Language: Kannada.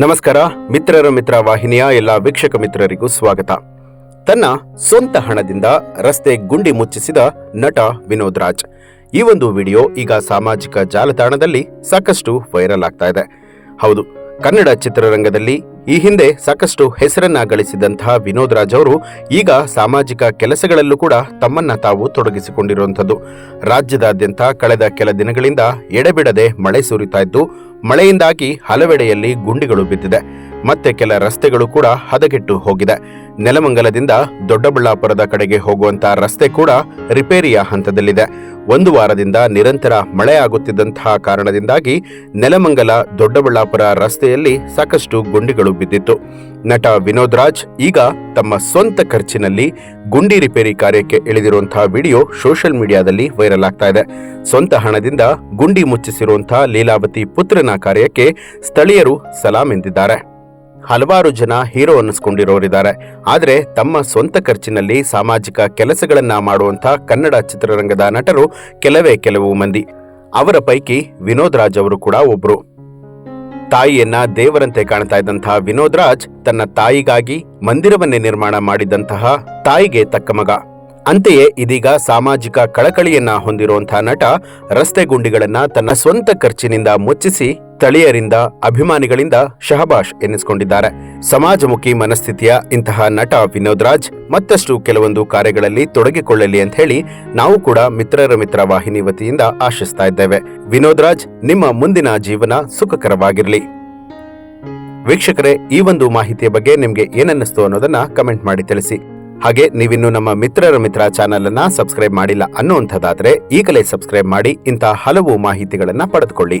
ನಮಸ್ಕಾರ, ಮಿತ್ರರ ಮಿತ್ರ ವಾಹಿನಿಯ ಎಲ್ಲ ವೀಕ್ಷಕ ಮಿತ್ರರಿಗೂ ಸ್ವಾಗತ. ತನ್ನ ಸ್ವಂತ ಹಣದಿಂದ ರಸ್ತೆ ಗುಂಡಿ ಮುಚ್ಚಿಸಿದ ನಟ ವಿನೋದ್ ರಾಜ್. ಈ ಒಂದು ವಿಡಿಯೋ ಈಗ ಸಾಮಾಜಿಕ ಜಾಲತಾಣದಲ್ಲಿ ಸಾಕಷ್ಟು ವೈರಲ್ ಆಗ್ತಾ ಇದೆ. ಹೌದು ಕನ್ನಡ ಚಿತ್ರರಂಗದಲ್ಲಿ ಈ ಹಿಂದೆ ಸಾಕಷ್ಟು ಹೆಸರನ್ನ ಗಳಿಸಿದಂತಹ ವಿನೋದ್ ರಾಜ್ ಅವರು ಈಗ ಸಾಮಾಜಿಕ ಕೆಲಸಗಳಲ್ಲೂ ಕೂಡ ತಮ್ಮನ್ನ ತಾವು ತೊಡಗಿಸಿಕೊಂಡಿರುವಂಥದ್ದು. ರಾಜ್ಯದಾದ್ಯಂತ ಕಳೆದ ಕೆಲ ದಿನಗಳಿಂದ ಎಡೆಬಿಡದೆ ಮಳೆ ಸುರಿತಾ ಇದ್ದು, ಮಳೆಯಿಂದಾಗಿ ಹಲವೆಡೆಯಲ್ಲಿ ಗುಂಡಿಗಳು ಬಿದ್ದಿದೆ. ಮತ್ತೆ ಕೆಲ ರಸ್ತೆಗಳು ಕೂಡ ಹದಗೆಟ್ಟು ಹೋಗಿದೆ. ನೆಲಮಂಗಲದಿಂದ ದೊಡ್ಡಬಳ್ಳಾಪುರದ ಕಡೆಗೆ ಹೋಗುವಂತಹ ರಸ್ತೆ ಕೂಡ ರಿಪೇರಿಯ ಹಂತದಲ್ಲಿದೆ. ಒಂದು ವಾರದಿಂದ ನಿರಂತರ ಮಳೆ ಆಗುತ್ತಿದ್ದಂತಹ ಕಾರಣದಿಂದಾಗಿ ನೆಲಮಂಗಲ ದೊಡ್ಡಬಳ್ಳಾಪುರ ರಸ್ತೆಯಲ್ಲಿ ಸಾಕಷ್ಟು ಗುಂಡಿಗಳು ಬಿದ್ದಿತ್ತು. ನಟ ವಿನೋದ್ ರಾಜ್ ಈಗ ತಮ್ಮ ಸ್ವಂತ ಖರ್ಚಿನಲ್ಲಿ ಗುಂಡಿ ರಿಪೇರಿ ಕಾರ್ಯಕ್ಕೆ ಇಳಿದಿರುವಂತಹ ವಿಡಿಯೋ ಸೋಷಿಯಲ್ ಮೀಡಿಯಾದಲ್ಲಿ ವೈರಲ್ ಆಗ್ತಾ ಇದೆ. ಸ್ವಂತ ಹಣದಿಂದ ಗುಂಡಿ ಮುಚ್ಚಿಸಿರುವಂತಹ ಲೀಲಾವತಿ ಪುತ್ರನ ಕಾರ್ಯಕ್ಕೆ ಸ್ಥಳೀಯರು ಸಲಾಂ ಎಂದಿದ್ದಾರೆ. ಹಲವಾರು ಜನ ಹೀರೋ ಅನ್ನಿಸ್ಕೊಂಡಿರೋರಿದ್ದಾರೆ. ಆದರೆ ತಮ್ಮ ಸ್ವಂತ ಖರ್ಚಿನಲ್ಲಿ ಸಾಮಾಜಿಕ ಕೆಲಸಗಳನ್ನ ಮಾಡುವಂಥ ಕನ್ನಡ ಚಿತ್ರರಂಗದ ನಟರು ಕೆಲವೇ ಕೆಲವು ಮಂದಿ. ಅವರ ಪೈಕಿ ವಿನೋದ್ ರಾಜ್ ಅವರು ಕೂಡ ಒಬ್ರು. ತಾಯಿಯನ್ನ ದೇವರಂತೆ ಕಾಣ್ತಾ ಇದ್ದಂತಹ ವಿನೋದ್ ರಾಜ್ ತನ್ನ ತಾಯಿಗಾಗಿ ಮಂದಿರವನ್ನೇ ನಿರ್ಮಾಣ ಮಾಡಿದಂತಹ ತಾಯಿಗೆ ತಕ್ಕ ಮಗ. ಅಂತೆಯೇ ಇದೀಗ ಸಾಮಾಜಿಕ ಕಳಕಳಿಯನ್ನ ಹೊಂದಿರುವಂತಹ ನಟ ರಸ್ತೆ ಗುಂಡಿಗಳನ್ನ ತನ್ನ ಸ್ವಂತ ಖರ್ಚಿನಿಂದ ಮುಚ್ಚಿಸಿ ಸ್ಥಳೀಯರಿಂದ ಅಭಿಮಾನಿಗಳಿಂದ ಶಹಬಾಷ್ ಎನ್ನಿಸಿಕೊಂಡಿದ್ದಾರೆ ಸಮಾಜಮುಖಿ ಮನಸ್ಥಿತಿಯ ಇಂತಹ ನಟ ವಿನೋದ್ ರಾಜ್ ಮತ್ತಷ್ಟು ಕೆಲವೊಂದು ಕಾರ್ಯಗಳಲ್ಲಿ ತೊಡಗಿಕೊಳ್ಳಲಿ ಅಂತ ಹೇಳಿ ನಾವು ಕೂಡ ಮಿತ್ರರ ಮಿತ್ರ ವಾಹಿನಿ ವತಿಯಿಂದ ಆಶಿಸ್ತಾ ಇದ್ದೇವೆ. ವಿನೋದ್ ರಾಜ್, ನಿಮ್ಮ ಮುಂದಿನ ಜೀವನ ಸುಖಕರವಾಗಿರಲಿ. ವೀಕ್ಷಕರೇ, ಈ ಒಂದು ಮಾಹಿತಿಯ ಬಗ್ಗೆ ನಿಮ್ಗೆ ಏನನ್ನಿಸ್ತು ಅನ್ನೋದನ್ನ ಕಮೆಂಟ್ ಮಾಡಿ ತಿಳಿಸಿ. ಹಾಗೆ ನೀವಿನ್ನು ನಮ್ಮ ಮಿತ್ರರ ಮಿತ್ರ ಚಾನೆಲ್ ಅನ್ನ ಸಬ್ಸ್ಕ್ರೈಬ್ ಮಾಡಿಲ್ಲ ಅನ್ನುವಂಥದ್ದಾದ್ರೆ ಈಗಲೇ ಸಬ್ಸ್ಕ್ರೈಬ್ ಮಾಡಿ ಇಂತಹ ಹಲವು ಮಾಹಿತಿಗಳನ್ನ ಪಡೆದುಕೊಳ್ಳಿ.